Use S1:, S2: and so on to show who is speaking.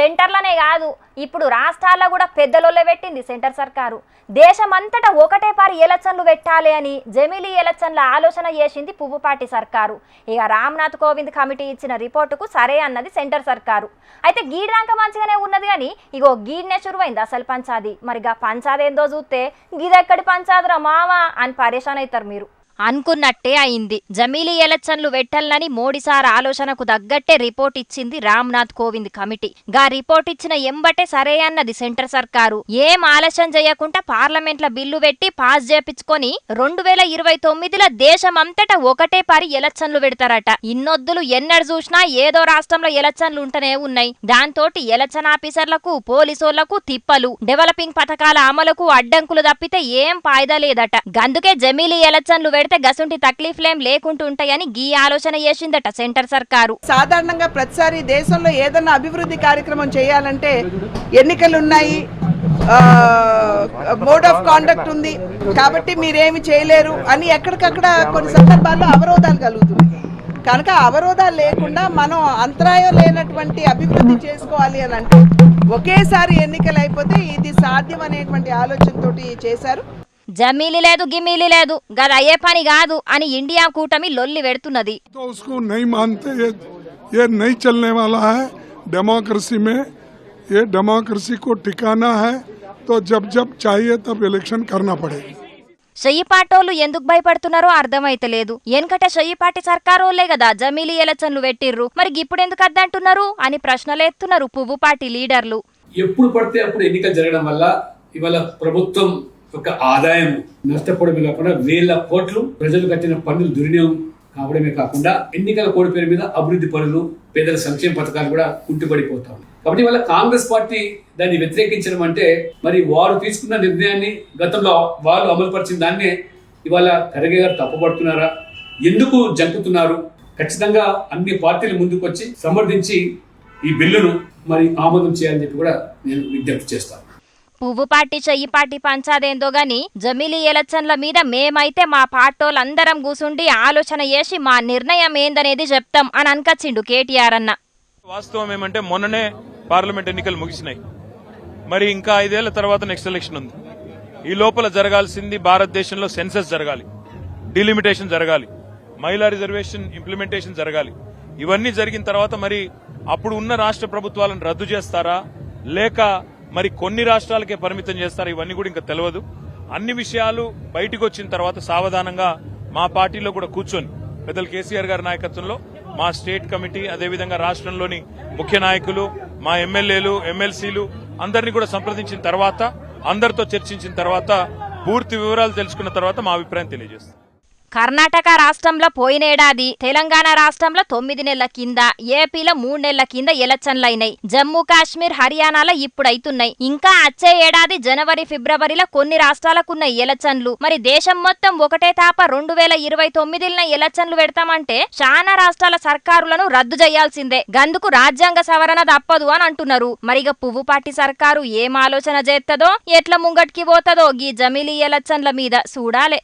S1: సెంటర్లనే కాదు ఇప్పుడు రాష్ట్రాల్లో కూడా పెద్దలోళ్ళే పెట్టింది సెంటర్ సర్కారు. దేశమంతటా ఒకటే పారి ఎలక్షన్లు పెట్టాలి అని జమిలీ ఎలక్షన్ల ఆలోచన చేసింది పువ్వుపాటి సర్కారు. ఇక రామ్నాథ్ కోవింద్ కమిటీ ఇచ్చిన రిపోర్టుకు సరే అన్నది సెంటర్ సర్కారు. అయితే గీడ్రాంక మంచిగానే ఉన్నది కానీ ఇగో గీడ్నే చురువైంది అసలు పంచాది. మరిగా పంచాది ఏందో చూస్తే గిదెక్కడి పంచాదురా మావా అని పరేషాన్ అవుతారు మీరు. అనుకున్నట్టే అయింది. జమీలీ ఎలక్షన్లు పెట్టాలని మోడీసార్ ఆలోచనకు తగ్గట్టే రిపోర్ట్ ఇచ్చింది రామ్నాథ్ కోవింద్ కమిటీ. గా రిపోర్ట్ ఇచ్చిన ఎంబటే సరే అన్నది సెంటర్ సర్కారు. ఏం ఆలస్యం చేయకుండా పార్లమెంట్ల బిల్లు పెట్టి పాస్ చేపించుకొని రెండు వేల ఇరవై తొమ్మిదిలో దేశమంతటా ఒకటే పారి ఎలక్షన్లు పెడతారట. ఇన్నొద్దులు ఎన్నడు చూసినా ఏదో రాష్ట్రంలో ఎలక్షన్లు ఉంటనే ఉన్నాయి. దాంతోటి ఎలక్షన్ ఆఫీసర్లకు పోలీసోళ్ళకు తిప్పలు. డెవలపింగ్ పథకాల అమలుకు అడ్డంకులు తప్పితే ఏం ఫాయిదా లేదట. గందుకే జమీలీ ఎలక్షన్లు పెడితే గసుంటి తక్లీఫ్లేం లేకుంటుంటాయని గీ ఆలోచన చేసిందట సెంటర్ సర్కారు.
S2: సాధారణంగా ప్రతిసారి దేశంలో ఏదన్నా అభివృద్ధి కార్యక్రమం చేయాలంటే ఎన్నికలు ఉన్నాయి మోడ్ ఆఫ్ కాండక్ట్ ఉంది కాబట్టి మీరేమి చేయలేరు అని ఎక్కడికక్కడ కొన్ని సందర్భాల్లో అవరోధాలు కలుగుతుంది కనుక అవరోధాలు లేకుండా మనం అంతరాయం లేనటువంటి అభివృద్ధి చేసుకోవాలి అని అంటే ఒకేసారి ఎన్నికలు అయిపోతే ఇది సాధ్యం అనేటువంటి ఆలోచనతోటి చేశారు.
S1: జమీలి లేదు గిమీలి లేదు. గది అయ్యే పని కాదు అని ఇండియా కూటమి లొల్లి పెడుతున్నది
S3: డెమోక్రసీ మే ఏ డెమోక్రసీ కో టికానా హై తో జబ్ జబ్ చాహియే తబ్ ఎలక్షన్ కర్నా పడేగా
S1: షయ్యిపాటోళ్ళు ఎందుకు భయపడుతున్నారో అర్థమైతలేదు ఎనకట షయ్యిపాటి సర్కారోళ్ళే కదా జమీలి ఎలక్షన్లు పెట్టిర్రు మరి ఇప్పుడు ఎందుకు అద్దంటున్నారు అని ప్రశ్నలేస్తున్నారు పువ్వుపాటి లీడర్లు
S4: ఎప్పుడు పడితే అప్పుడు ఎన్నికలు జరగడం వల్ల ఇవాళ ప్రభుత్వం యొక్క ఆదాయం నష్టపోవడమే కాకుండా వేల కోట్లు ప్రజలు కట్టిన పన్నులు దుర్వినియోగం కావడమే కాకుండా ఎన్నికల కోడి పేరు మీద అభివృద్ధి పనులు పేదల సంక్షేమ పథకాలు కూడా కుంటుపడిపోతా ఉన్నాయి. కాబట్టి వాళ్ళ కాంగ్రెస్ పార్టీ దాన్ని వ్యతిరేకించడం అంటే మరి వారు తీసుకున్న నిర్ణయాన్ని గతంలో వాళ్ళు అమలుపరిచిన దాన్నే ఇవాళ ఖర్గే గారు తప్పుపడుతున్నారా? ఎందుకు జంకుతున్నారు? ఖచ్చితంగా అన్ని పార్టీలు ముందుకు వచ్చి సమర్థించి ఈ బిల్లును మరి ఆమోదం చేయాలని చెప్పి కూడా నేను విజ్ఞప్తి చేస్తాను.
S1: పువ్వు పాటి చెయ్యి పార్టీ పంచాదేందో గాని జమిలీ ఎలక్షన్ల మీద మేమైతే మా పార్టోలందరం కూసుండి ఆలోచన చేసి మా నిర్ణయం ఏందనేది చెప్తాం అని అనకచ్చిండు కేటీఆర్ అన్న.
S5: వాస్తవం ఏమంటే మొన్ననే పార్లమెంట్ ఎన్నికలు ముగిసినాయి. మరి ఇంకా ఐదేళ్ళ తర్వాత నెక్స్ట్ ఎలక్షన్ ఉంది. ఈ లోపల జరగాల్సింది భారతదేశంలో సెన్సస్ జరగాలి డిలిమిటేషన్ జరగాలి మహిళా రిజర్వేషన్ ఇంప్లిమెంటేషన్ జరగాలి. ఇవన్నీ జరిగిన తర్వాత మరి అప్పుడు ఉన్న రాష్ట్ర ప్రభుత్వాలను రద్దు చేస్తారా? లేక మరి కొన్ని రాష్ట్రాలకే పరిమితం చేస్తారు ఇవన్నీ కూడా ఇంకా తెలియదు అన్ని విషయాలు బయటకు వచ్చిన తర్వాత సావధానంగా మా పార్టీలో కూడా కూర్చొని పెద్దలు కేసీఆర్ గారి నాయకత్వంలో మా స్టేట్ కమిటీ అదేవిధంగా రాష్ట్రంలోని ముఖ్య నాయకులు మా ఎమ్మెల్యేలు ఎమ్మెల్సీలు అందరినీ కూడా సంప్రదించిన తర్వాత అందరితో చర్చించిన తర్వాత పూర్తి వివరాలు తెలుసుకున్న తర్వాత మా అభిప్రాయం తెలియజేస్తాం.
S1: కర్ణాటక రాష్ట్రంలో పోయినేడాది తెలంగాణ రాష్ట్రంలో తొమ్మిది నెలల కింద ఏపీలో మూడు నెలల కింద ఎలక్షన్లైనాయి. జమ్మూ కాశ్మీర్ హర్యానాలో ఇప్పుడైతున్నాయి. ఇంకా వచ్చే ఏడాది జనవరి ఫిబ్రవరిలో కొన్ని రాష్ట్రాలకున్నాయి ఎలక్షన్లు. మరి దేశం మొత్తం ఒకటే తాప రెండు వేల ఇరవై తొమ్మిదిన ఎలక్షన్లు పెడతామంటే చాలా రాష్ట్రాల సర్కారులను రద్దు చేయాల్సిందే. గందుకు రాజ్యాంగ సవరణ తప్పదు అని అంటున్నారు. మరిగ పువ్వుపాటి సర్కారు ఏం ఆలోచన చేత్తదో ఎట్ల ముంగటికి పోతదో గీ జమిలీ ఎలక్షన్ల మీద చూడాలే.